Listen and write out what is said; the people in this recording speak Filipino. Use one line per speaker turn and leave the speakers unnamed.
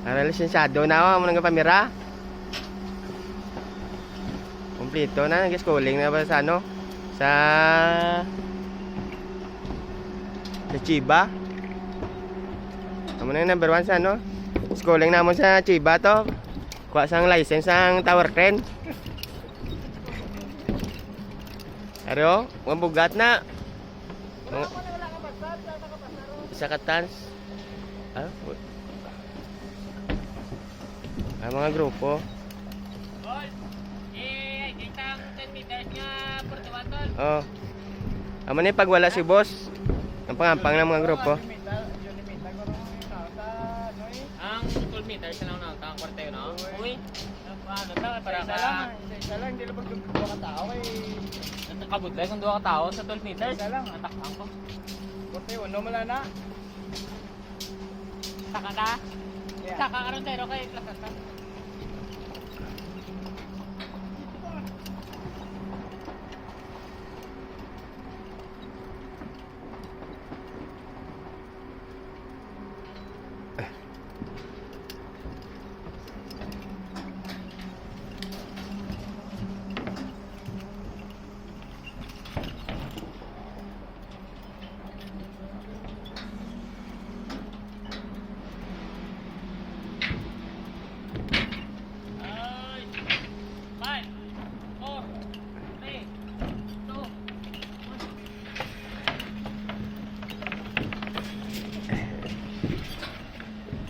Para lisensyado na ako, mo nang pamira. Kompleto na, nag-schooling na ba sa ano? Sa... Sa Chiba. Amo na yung number one sa ano? Schooling na mo sa Chiba to. Kuha sang license ang tower crane. Pero, ang bugat na. Mga... Isa ka tans. Ah, bu- ah, mga grupo.
Eh, kita ang 10 meters nga Portugal tol.
Oh. Amo ni pag wala si boss. Ang pangampang ng mga grupo.
Ang 12 meters na lang na ang kwarteo no. Uy. Ano ta para ka
lang, isa lang, hindi lang dua ka tao eh.
nakabudlay kung duha ka tao sa 12 meters.
Isa lang.
Atakang ko.
Korte, uno mo lang na.
Saka ka. Nakakaroon tayo kay Plaza